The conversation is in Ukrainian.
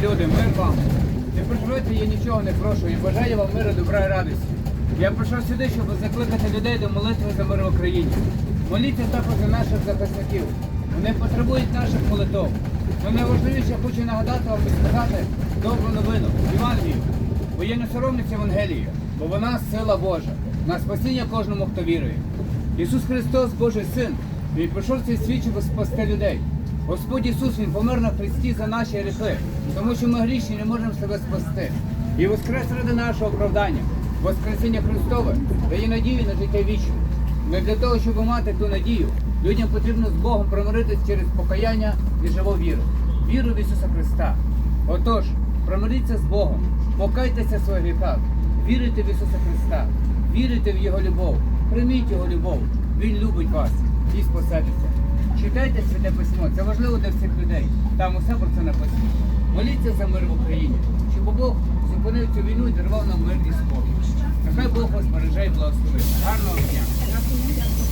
люди, мир вам. Не переживайте, я нічого не прошу. Я бажаю вам миру, добра і радості. Я прийшов сюди, щоб закликати людей до молитви за мир в Україні. Моліться також за наших захисників. Вони потребують наших молитв. Но найважливіше я хочу нагадати вам і сказати добру новину, Євангелію. Бо я не соромлюся Євангелію, бо вона сила Божа, на спасіння кожному, хто вірує. Ісус Христос, Божий Син, Він прийшов цей світ, щоб спасти людей. Господь Ісус, Він помер на Христі за наші гріхи, тому що ми грішні не можемо себе спасти. І воскрес ради нашого оправдання. Воскресіння Христове дає надію на життя вічне. Не для того, щоб мати ту надію, людям потрібно з Богом примиритися через покаяння і живу віру. Віру в Ісуса Христа. Отож, примиріться з Богом, покайтеся в своїх гріхах, вірите в Ісуса Христа, вірите в Його любов, прийміть Його любов. Він любить вас і спасетеся. Читайте святе письмо, це важливо для всіх людей. Там усе про це написано. Моліться за мир в Україні, щоб Бог зупинив цю війну і дарував нам мир і спокій. Нехай Бог вас береже і благословить. Гарного дня!